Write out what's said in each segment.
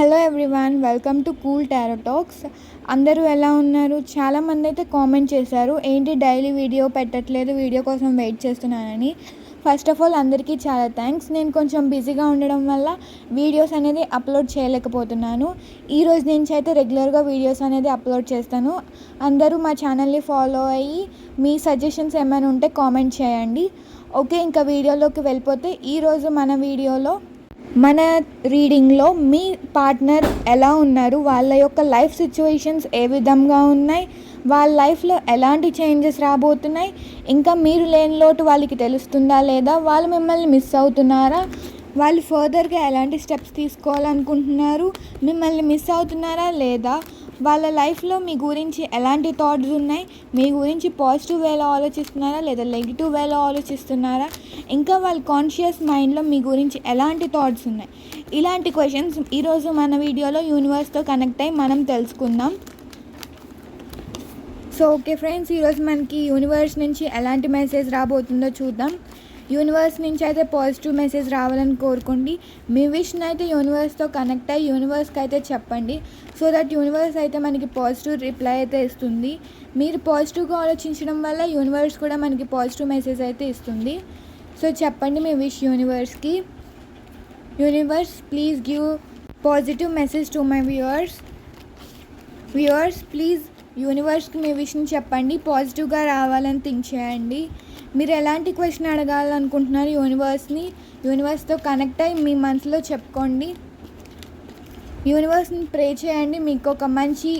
Hello everyone welcome to Cool Tarot Talks అందరూ ఎలా ఉన్నారు? చాలామంది అయితే కామెంట్ చేశారు ఏంటి డైలీ వీడియో పెట్టట్లేదు? వీడియో కోసం వెయిట్ చేస్తున్నానని. ఫస్ట్ ఆఫ్ ఆల్ అందరికీ చాలా థ్యాంక్స్ నేను కొంచెం బిజీగా ఉండడం వల్ల వీడియోస్ అనేది అప్లోడ్ చేయలేకపోతున్నాను. ఈ రోజు నుంచి అయితే రెగ్యులర్గా వీడియోస్ అనేది అప్లోడ్ చేస్తాను. అందరూ మా ఛానల్ని ఫాలో అయ్యి మీ సజెషన్స్ ఏమైనా ఉంటే కామెంట్ చేయండి. ఓకే ఇంకా వీడియోలోకి వెళ్ళిపోతే ఈరోజు మన వీడియోలో మన రీడింగ్లో మీ పార్ట్నర్ ఎలా ఉన్నారు? వాళ్ళ యొక్క లైఫ్ సిచ్యువేషన్స్ ఏ విధంగా ఉన్నాయి? వాళ్ళ లైఫ్లో ఎలాంటి చేంజెస్ రాబోతున్నాయి? ఇంకా మీరు లేని లోటు వాళ్ళకి తెలుస్తుందా లేదా? వాళ్ళు మిమ్మల్ని మిస్ అవుతున్నారా? వాళ్ళు ఫర్దర్గా ఎలాంటి స్టెప్స్ తీసుకోవాలనుకుంటున్నారు? మిమ్మల్ని మిస్ అవుతున్నారా లేదా? వాళ్ళ లైఫ్లో మీ గురించి ఎలాంటి థాట్స్ ఉన్నాయి? మీ గురించి పాజిటివ్ వేలో ఆలోచిస్తున్నారా? లేదా నెగిటివ్ వేలో ఆలోచిస్తున్నారా? ఇంకా వాళ్ళ కాన్షియస్ మైండ్లో మీ గురించి ఎలాంటి థాట్స్ ఉన్నాయి? ఇలాంటి క్వశ్చన్స్ ఈరోజు మన వీడియోలో యూనివర్స్తో కనెక్ట్ అయ్యి మనం తెలుసుకుందాం. సో ఓకే ఫ్రెండ్స్ ఈరోజు మనకి యూనివర్స్ నుంచి ఎలాంటి మెసేజ్ రాబోతుందో చూద్దాం. యూనివర్స్ నుంచి అయితే పాజిటివ్ మెసేజ్ రావాలని కోరుకోండి. మీ విష్ని అయితే యూనివర్స్తో కనెక్ట్ అయ్యి యూనివర్స్కి అయితే చెప్పండి. సో దట్ యూనివర్స్ అయితే మనకి పాజిటివ్ రిప్లై అయితే ఇస్తుంది. మీరు పాజిటివ్గా ఆలోచించడం వల్ల యూనివర్స్ కూడా మనకి పాజిటివ్ మెసేజ్ అయితే ఇస్తుంది. సో చెప్పండి మీ wish యూనివర్స్కి universe please give positive message to my viewers viewers please యూనివర్స్కి మీ విషయం చెప్పండి. పాజిటివ్గా రావాలని థింక్ చేయండి. మీరు ఎలాంటి క్వశ్చన్ అడగాలనుకుంటున్నారు యూనివర్స్ని యూనివర్స్తో కనెక్ట్ అయ్యి మీ మనసులో చెప్పుకోండి. యూనివర్స్ని ప్రే చేయండి. మీకు ఒక మంచి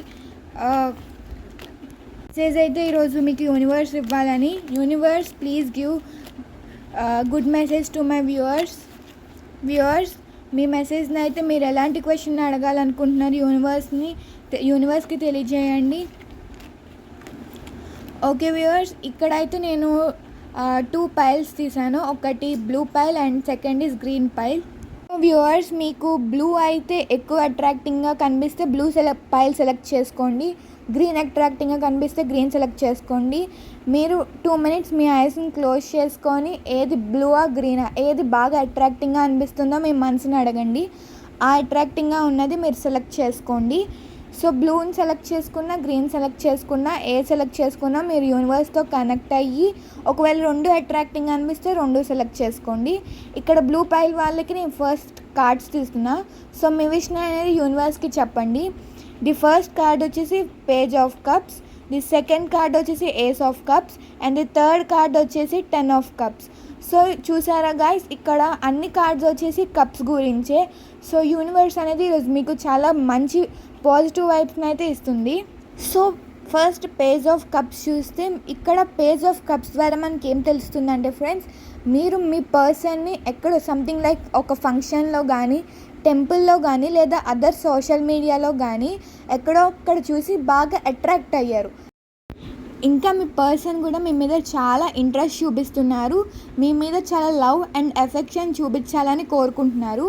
మెసేజ్ అయితే ఈరోజు మీకు యూనివర్స్ ఇవ్వాలని. Universe please give good message to my viewers viewers మీ మెసేజ్ని అయితే మీరు ఎలాంటి క్వశ్చన్ అడగాలనుకుంటున్నారు యూనివర్స్ని యూనివర్స్కి తెలియజేయండి. ఓకే వ్యూవర్స్ ఇక్కడైతే నేను టూ పైల్స్ తీసాను. ఒకటి blue pile and second is green pile viewers మీకు బ్లూ అయితే ఎక్కువ అట్రాక్టింగ్గా కనిపిస్తే బ్లూ సెలెక్ట్ పైల్ సెలెక్ట్ చేసుకోండి. గ్రీన్ అట్రాక్టింగ్గా కనిపిస్తే గ్రీన్ సెలెక్ట్ చేసుకోండి. మీరు టూ మినిట్స్ మీ ఐస్ని క్లోజ్ చేసుకొని ఏది బ్లూవా గ్రీనా ఏది బాగా అట్రాక్టింగ్గా అనిపిస్తుందో మీ మనసుని అడగండి. ఆ అట్రాక్టింగ్గా ఉన్నది మీరు సెలెక్ట్ చేసుకోండి. సో బ్లూని సెలెక్ట్ చేసుకున్న గ్రీన్ సెలెక్ట్ చేసుకున్నా ఏ సెలెక్ట్ చేసుకున్నా మీరు యూనివర్స్తో కనెక్ట్ అయ్యి ఒకవేళ రెండు అట్రాక్టింగ్ అనిపిస్తే రెండు సెలెక్ట్ చేసుకోండి. ఇక్కడ బ్లూ పైల్ వాళ్ళకి నేను ఫస్ట్ కార్డ్స్ తీస్తున్నా సో మీ విషయం అనేది యూనివర్స్కి చెప్పండి. ది ఫస్ట్ కార్డ్ వచ్చేసి page of cups the second card వచ్చేసి ace of cups and the third card వచ్చేసి టెన్ ఆఫ్ కప్స్. సో చూసారా గాయస్ ఇక్కడ అన్ని కార్డ్స్ వచ్చేసి కప్స్ గురించే. సో యూనివర్స్ అనేది ఈరోజు మీకు చాలా మంచి పాజిటివ్ వైబ్స్ని అయితే ఇస్తుంది. So first page of cups చూస్తే ఇక్కడ పేజ్ ఆఫ్ కప్స్ ద్వారా మనకి ఏం తెలుస్తుందంటే ఫ్రెండ్స్ మీరు మీ పర్సన్ని ఎక్కడ సంథింగ్ లైక్ ఒక ఫంక్షన్లో కానీ టెంపుల్లో కానీ లేదా అదర్ సోషల్ మీడియాలో కానీ ఎక్కడో ఒక్కడ చూసి బాగా అట్రాక్ట్ అయ్యారు. ఇంకా మీ పర్సన్ కూడా మీ మీద చాలా ఇంట్రెస్ట్ చూపిస్తున్నారు. మీ మీద చాలా లవ్ అండ్ ఎఫెక్షన్ చూపించాలని కోరుకుంటున్నారు.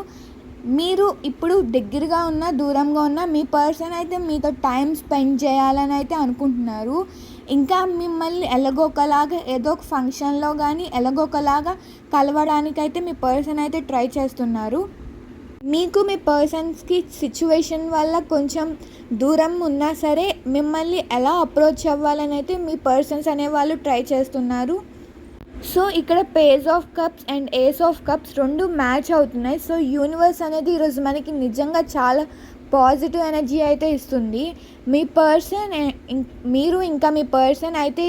మీరు ఇప్పుడు దగ్గరగా ఉన్న దూరంగా ఉన్న మీ పర్సన్ అయితే మీతో టైం స్పెండ్ చేయాలని అయితే అనుకుంటున్నారు. ఇంకా మిమ్మల్ని ఎలాగోకలాగా ఏదో ఒక ఫంక్షన్లో కానీ ఎలాగోకలాగా కలవడానికైతే మీ పర్సన్ అయితే ట్రై చేస్తున్నారు. మీకు మీ పర్సన్స్కి సిచ్యువేషన్ వల్ల కొంచెం దూరం ఉన్నా సరే మిమ్మల్ని ఎలా అప్రోచ్ అవ్వాలని అయితే మీ పర్సన్స్ అనేవాళ్ళు ట్రై చేస్తున్నారు. సో ఇక్కడ page of cups and ace of cups రెండు మ్యాచ్ అవుతున్నాయి. సో యూనివర్స్ అనేది ఈరోజు మనకి నిజంగా చాలా పాజిటివ్ ఎనర్జీ అయితే ఇస్తుంది. మీ పర్సన్ మీరు ఇంకా మీ పర్సన్ అయితే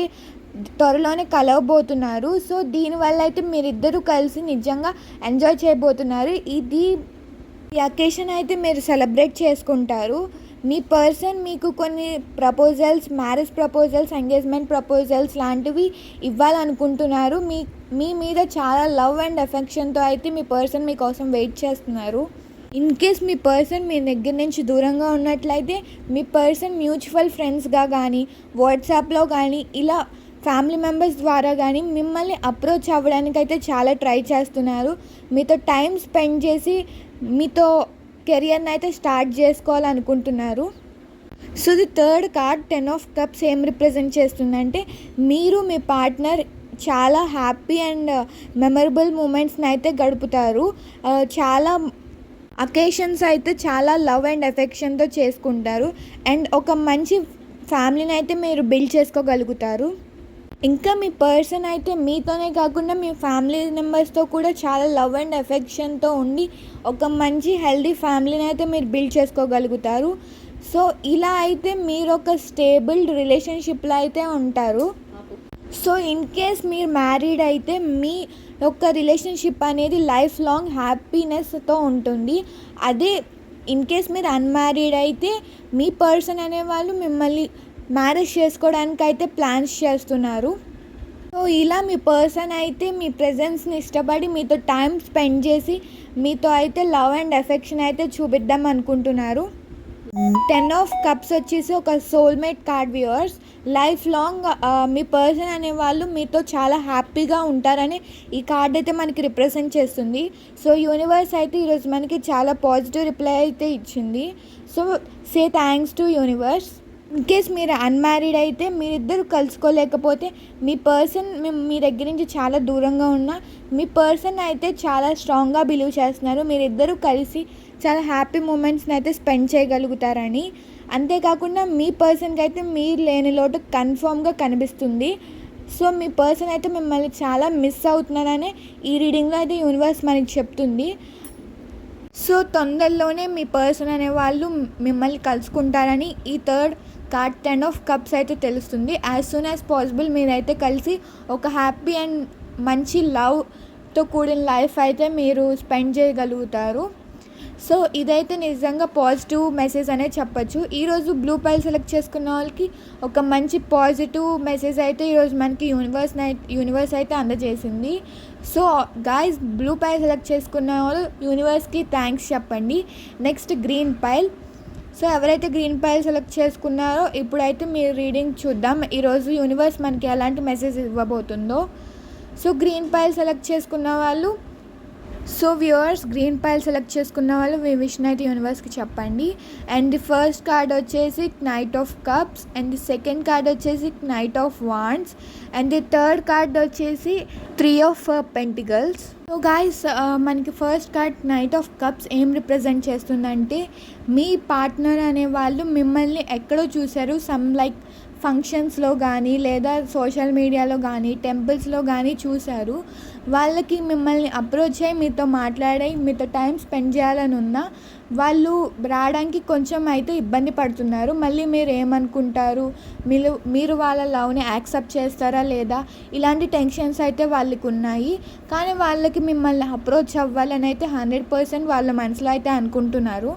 త్వరలోనే కలవబోతున్నారు. సో దీనివల్ల అయితే మీరిద్దరూ కలిసి నిజంగా ఎంజాయ్ చేయబోతున్నారు. ఇది ఈ అకేషన్ అయితే మీరు సెలబ్రేట్ చేసుకుంటారు. మీ పర్సన్ మీకు కొన్ని proposals marriage proposals engagement proposals లాంటివి ఇవ్వాలనుకుంటున్నారు. మీ మీ మీద చాలా లవ్ అండ్ ఎఫెక్షన్తో అయితే మీ పర్సన్ మీకోసం వెయిట్ చేస్తున్నారు. ఇన్ కేస్ మీ పర్సన్ మీ దగ్గర నుంచి దూరంగా ఉన్నట్లయితే మీ పర్సన్ మ్యూచువల్ ఫ్రెండ్స్గా కానీ వాట్సాప్లో కానీ ఇలా ఫ్యామిలీ మెంబర్స్ ద్వారా కానీ మిమ్మల్ని అప్రోచ్ అవ్వడానికి అయితే చాలా ట్రై చేస్తున్నారు. మీతో టైం స్పెండ్ చేసి మీతో కెరియర్ని అయితే start చేసుకోవాలనుకుంటున్నారు. So the third card ten of cups ఏం రిప్రజెంట్ చేస్తుందంటే మీరు మీ పార్ట్నర్ చాలా హ్యాపీ అండ్ uh, మెమరబుల్ మూమెంట్స్ని అయితే గడుపుతారు. Uh, చాలా అకేషన్స్ అయితే చాలా లవ్ అండ్ ఎఫెక్షన్తో చేసుకుంటారు. అండ్ ఒక మంచి ఫ్యామిలీని అయితే మీరు బిల్డ్ చేసుకోగలుగుతారు. ఇంకా మీ పర్సన్ అయితే మీతోనే కాకుండా మీ ఫ్యామిలీ మెంబర్స్తో కూడా చాలా లవ్ అండ్ ఎఫెక్షన్తో ఉండి ఒక మంచి హెల్దీ ఫ్యామిలీని అయితే మీరు బిల్డ్ చేసుకోగలుగుతారు. సో ఇలా అయితే మీరు ఒక స్టేబుల్ రిలేషన్షిప్లో అయితే ఉంటారు. సో ఇన్ కేస్ మీరు మ్యారీడ్ అయితే మీ యొక్క రిలేషన్షిప్ అనేది లైఫ్ లాంగ్ హ్యాపీనెస్తో ఉంటుంది. అదే ఇన్ కేస్ మీరు అన్మ్యారీడ్ అయితే మీ పర్సన్ అనేవాళ్ళు మిమ్మల్ని మ్యారేజ్ చేసుకోవడానికి అయితే ప్లాన్స్ చేస్తున్నారు. సో ఇలా మీ పర్సన్ అయితే మీ ప్రెజెన్స్ని ఇష్టపడి మీతో టైం స్పెండ్ చేసి మీతో అయితే లవ్ అండ్ ఎఫెక్షన్ అయితే చూపిద్దాం అనుకుంటున్నారు. టెన్ ఆఫ్ కప్స్ వచ్చేసి ఒక soulmate card viewers. Life long మీ పర్సన్ అనే వాళ్ళు మీతో చాలా హ్యాపీగా ఉంటారని ఈ కార్డ్ అయితే మనకి రిప్రజెంట్ చేస్తుంది. సో యూనివర్స్ అయితే ఈరోజు మనకి చాలా పాజిటివ్ రిప్లై అయితే ఇచ్చింది. So say thanks to universe. In case మీరు అన్మ్యారీడ్ అయితే మీరిద్దరు కలుసుకోలేకపోతే మీ పర్సన్ మీ దగ్గర నుంచి చాలా దూరంగా ఉన్న మీ పర్సన్ అయితే చాలా స్ట్రాంగ్గా బిలీవ్ చేస్తున్నారు. మీరిద్దరూ కలిసి చాలా హ్యాపీ మూమెంట్స్ని అయితే స్పెండ్ చేయగలుగుతారని. అంతేకాకుండా మీ పర్సన్కి అయితే మీరు లేని లోటు కన్ఫామ్గా కనిపిస్తుంది. సో మీ పర్సన్ అయితే మిమ్మల్ని చాలా మిస్ అవుతున్నారని ఈ రీడింగ్లో అయితే యూనివర్స్ మనకి చెప్తుంది. సో తొందరలోనే మీ పర్సన్ అనే వాళ్ళు మిమ్మల్ని కలుసుకుంటారని ఈ third card ten of cups అయితే తెలుస్తుంది. యాజ్ సూన్ యాజ్ పాసిబుల్ మీరైతే కలిసి ఒక హ్యాపీ అండ్ మంచి లవ్తో కూడిన లైఫ్ అయితే మీరు స్పెండ్ చేయగలుగుతారు. సో ఇదైతే నిజంగా పాజిటివ్ మెసేజ్ అనే చెప్పచ్చు. ఈరోజు బ్లూ పైల్ సెలెక్ట్ చేసుకున్న వాళ్ళకి ఒక మంచి పాజిటివ్ మెసేజ్ అయితే ఈరోజు మనకి యూనివర్స్ యూనివర్స్ అయితే అందజేసింది. So guys blue pile select చేసుకున్న వాళ్ళు యూనివర్స్కి థ్యాంక్స్ చెప్పండి. నెక్స్ట్ గ్రీన్ పైల్ సో ఎవరైతే గ్రీన్ పైల్ సెలెక్ట్ చేసుకున్నారో ఇప్పుడైతే మీరు రీడింగ్ చూద్దాం. ఈరోజు యూనివర్స్ మనకి ఎలాంటి మెసేజ్ ఇవ్వబోతుందో. సో గ్రీన్ పైల్ సెలెక్ట్ చేసుకున్న వాళ్ళు so viewers green pile select చేసుకున్న వాళ్ళు మీ విష్ నైట్ యూనివర్స్కి చెప్పండి. అండ్ ది ఫస్ట్ కార్డ్ వచ్చేసి knight of cups and the second card వచ్చేసి knight of wands and the third card వచ్చేసి three of pentacles so guys మనకి first card knight of cups ఏం రిప్రజెంట్ చేస్తుందంటే మీ partner అనే వాళ్ళు మిమ్మల్ని ఎక్కడో చూశారు. సమ్ లైక్ ఫంక్షన్స్లో కానీ లేదా సోషల్ మీడియాలో కానీ టెంపుల్స్లో కానీ చూశారు. వాళ్ళకి మిమ్మల్ని అప్రోచ్ అయ్యి మీతో మాట్లాడి మీతో టైం స్పెండ్ చేయాలని ఉన్నా వాళ్ళు రావడానికి కొంచెం అయితే ఇబ్బంది పడుతున్నారు. మళ్ళీ మీరు ఏమనుకుంటారు మీరు మీరు వాళ్ళ లవ్ని యాక్సెప్ట్ చేస్తారా లేదా? ఇలాంటి టెన్షన్స్ అయితే వాళ్ళకి ఉన్నాయి కానీ వాళ్ళకి మిమ్మల్ని అప్రోచ్ అవ్వాలని అయితే హండ్రెడ్ పర్సెంట్ వాళ్ళ మనసులో అయితే అనుకుంటున్నారు.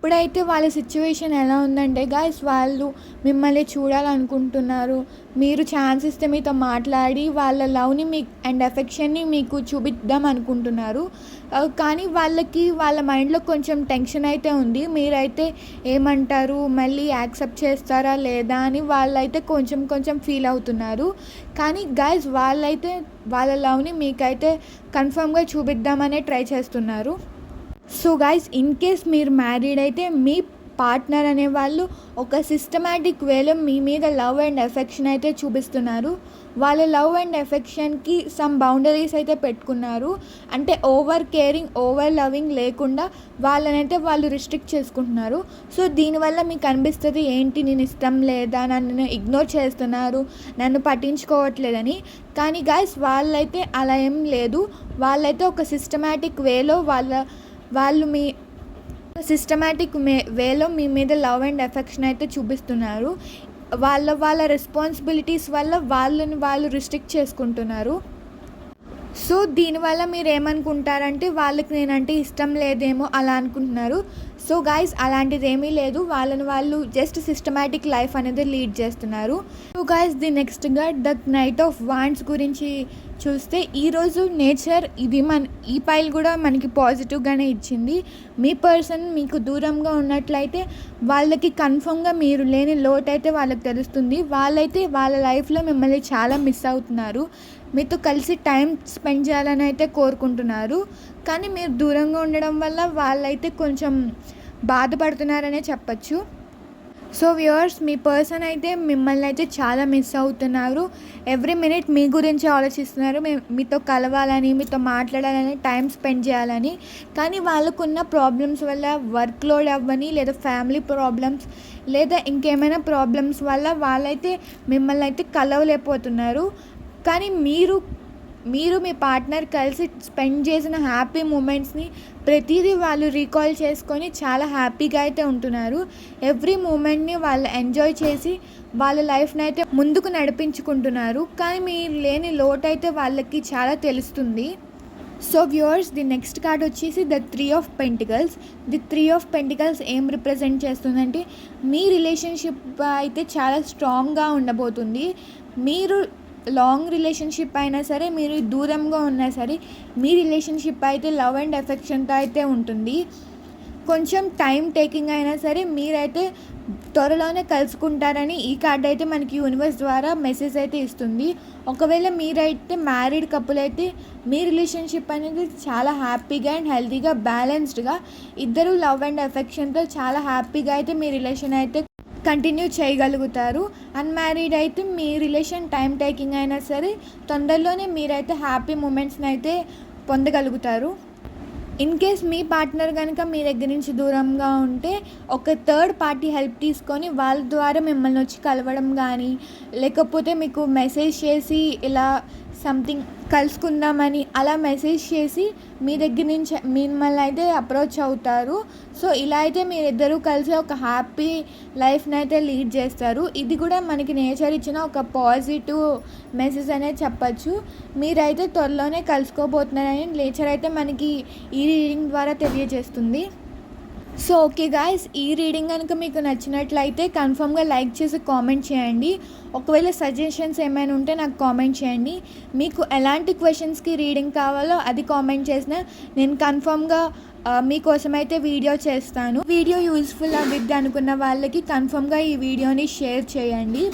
ఇప్పుడైతే వాళ్ళ సిచ్యువేషన్ ఎలా ఉందంటే గాయస్ వాళ్ళు మిమ్మల్ని చూడాలనుకుంటున్నారు. మీరు ఛాన్స్ ఇస్తే మీతో మాట్లాడి వాళ్ళ లవ్ని మీ అండ్ ఎఫెక్షన్ని మీకు చూపిద్దాం అనుకుంటున్నారు. కానీ వాళ్ళకి వాళ్ళ మైండ్లో కొంచెం టెన్షన్ అయితే ఉంది. మీరైతే ఏమంటారు? మళ్ళీ యాక్సెప్ట్ చేస్తారా లేదా అని వాళ్ళైతే కొంచెం కొంచెం ఫీల్ అవుతున్నారు. కానీ గాయస్ వాళ్ళైతే వాళ్ళ లవ్ని మీకైతే కన్ఫర్మ్గా చూపిద్దామనే ట్రై చేస్తున్నారు. సో గాయస్ ఇన్ కేస్ మీరు మ్యారీడ్ అయితే మీ పార్ట్నర్ అనేవాళ్ళు ఒక సిస్టమేటిక్ వేలో మీ మీద లవ్ అండ్ ఎఫెక్షన్ అయితే చూపిస్తున్నారు. వాళ్ళ లవ్ అండ్ ఎఫెక్షన్కి సమ్ బౌండరీస్ అయితే పెట్టుకున్నారు. అంటే ఓవర్ కేరింగ్ ఓవర్ లవింగ్ లేకుండా వాళ్ళనైతే వాళ్ళు రిస్ట్రిక్ట్ చేసుకుంటున్నారు. సో దీనివల్ల మీకు అనిపిస్తుంది ఏంటి నేను ఇష్టం లేదా? నన్ను ఇగ్నోర్ చేస్తున్నారు నన్ను పట్టించుకోవట్లేదని. కానీ గాయస్ వాళ్ళైతే అలా ఏం లేదు. వాళ్ళైతే ఒక సిస్టమేటిక్ వేలో వాళ్ళ వాళ్ళు మీ సిస్టమేటిక్ మే వేలో మీ మీద లవ్ అండ్ ఎఫెక్షన్ అయితే చూపిస్తున్నారు. వాళ్ళ వాళ్ళ రెస్పాన్సిబిలిటీస్ వల్ల వాళ్ళని వాళ్ళు రిస్ట్రిక్ట్ చేసుకుంటున్నారు. సో దీనివల్ల మీరు ఏమనుకుంటారంటే వాళ్ళకి నేనంటే ఇష్టం లేదేమో అలా అనుకుంటున్నారు. సో గాయస్ అలాంటిది ఏమీ లేదు. వాళ్ళని వాళ్ళు జస్ట్ సిస్టమేటిక్ లైఫ్ అనేది లీడ్ చేస్తున్నారు. సో గాయస్ ది నెక్స్ట్గా ద నైట్ ఆఫ్ వాండ్స్ గురించి చూస్తే ఈరోజు నేచర్ ఇది మన ఈ పైల్ కూడా మనకి పాజిటివ్గానే ఇచ్చింది. మీ పర్సన్ మీకు దూరంగా ఉన్నట్లయితే వాళ్ళకి కన్ఫర్మ్గా మీరు లేని లోటు అయితే వాళ్ళకి తెలుస్తుంది. వాళ్ళైతే వాళ్ళ లైఫ్లో మిమ్మల్ని చాలా మిస్ అవుతున్నారు. మీతో కలిసి టైం స్పెండ్ చేయాలని అయితే కోరుకుంటున్నారు. కానీ మీరు దూరంగా ఉండడం వల్ల వాళ్ళైతే కొంచెం బాధపడుతున్నారనే చెప్పచ్చు. సో వ్యూవర్స్ మీ పర్సన్ అయితే మిమ్మల్ని అయితే చాలా మిస్ అవుతున్నారు. ఎవ్రీ మినిట్ మీ గురించి ఆలోచిస్తున్నారు. మేము మీతో కలవాలని మీతో మాట్లాడాలని టైం స్పెండ్ చేయాలని. కానీ వాళ్ళకున్న ప్రాబ్లమ్స్ వల్ల వర్క్ లోడ్ అవ్వని లేదా ఫ్యామిలీ ప్రాబ్లమ్స్ లేదా ఇంకేమైనా ప్రాబ్లమ్స్ వల్ల వాళ్ళైతే మిమ్మల్ని అయితే కలవలేకపోతున్నారు. కానీ మీరు మీరు మీ పార్ట్నర్ కలిసి స్పెండ్ చేసిన హ్యాపీ మూమెంట్స్ని ప్రతిదీ వాళ్ళు రీకాల్ చేసుకొని చాలా హ్యాపీగా అయితే ఉంటున్నారు. ఎవ్రీ మూమెంట్ని వాళ్ళు ఎంజాయ్ చేసి వాళ్ళ లైఫ్ని అయితే ముందుకు నడిపించుకుంటున్నారు. కానీ మీరు లేని లోటు అయితే వాళ్ళకి చాలా తెలుస్తుంది. So viewers the next card వచ్చేసి the three of pentacles the three of pentacles ఏం రిప్రజెంట్ చేస్తుందంటే మీ రిలేషన్షిప్ అయితే చాలా స్ట్రాంగ్గా ఉండబోతుంది. మీరు లాంగ్ రిలేషన్షిప్ అయినా సరే మీరు దూరంగా ఉన్నా సరే మీ రిలేషన్షిప్ అయితే లవ్ అండ్ ఎఫెక్షన్తో అయితే ఉంటుంది. కొంచెం టైం టేకింగ్ అయినా సరే మీరైతే త్వరలోనే కలుసుకుంటారని ఈ కార్డ్ అయితే మనకి యూనివర్స్ ద్వారా మెసేజ్ అయితే ఇస్తుంది. ఒకవేళ మీరైతే మ్యారీడ్ కపుల్ అయితే మీ రిలేషన్షిప్ అనేది చాలా హ్యాపీగా అండ్ హెల్తీగా బ్యాలెన్స్డ్గా ఇద్దరు లవ్ అండ్ ఎఫెక్షన్తో చాలా హ్యాపీగా అయితే మీ రిలేషన్ అయితే కంటిన్యూ చేయగలుగుతారు. అన్మ్యారీడ్ అయితే మీ రిలేషన్ టైం టేకింగ్ అయినా సరే తొందరలోనే మీరైతే హ్యాపీ మూమెంట్స్ని అయితే పొందగలుగుతారు. ఇన్ కేస్ మీ పార్ట్నర్ కనుక మీ దగ్గర నుంచి దూరంగా ఉంటే ఒక థర్డ్ పార్టీ హెల్ప్ తీసుకొని వాళ్ళ ద్వారా మిమ్మల్ని వచ్చి కలవడం కానీ లేకపోతే మీకు మెసేజ్ చేసి ఇలా సంథింగ్ కలుసుకుందామని అలా మెసేజ్ చేసి మీ దగ్గర నుంచి మిమ్మల్ని అయితే అప్రోచ్ అవుతారు. సో ఇలా అయితే మీరిద్దరూ కలిసి ఒక హ్యాపీ లైఫ్ని అయితే లీడ్ చేస్తారు. ఇది కూడా మనకి నేచర్ ఇచ్చిన ఒక పాజిటివ్ మెసేజ్ అనేది చెప్పచ్చు. మీరైతే త్వరలోనే కలుసుకోబోతున్నారని నేచర్ అయితే మనకి ఈ రీడింగ్ ద్వారా తెలియజేస్తుంది. సో ఓకే గాయస్ ఈ రీడింగ్ కనుక మీకు నచ్చినట్లయితే కన్ఫర్మ్గా లైక్ చేసి కామెంట్ చేయండి. ఒకవేళ సజెషన్స్ ఏమైనా ఉంటే నాకు కామెంట్ చేయండి. మీకు ఎలాంటి క్వశ్చన్స్కి రీడింగ్ కావాలో అది కామెంట్ చేసిన నేను కన్ఫర్మ్గా ఆ, మీకోసం అయితే వీడియో చేస్తాను. వీడియో యూస్ఫుల్ అవ్విద్ది అనుకున్న వాళ్ళకి కన్ఫర్మ్గా ఈ వీడియోని షేర్ చేయండి.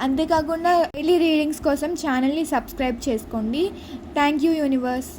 అంతేకాకుండా డైలీ రీడింగ్స్ కోసం ఛానల్ని సబ్స్క్రైబ్ చేసుకోండి. Thank you universe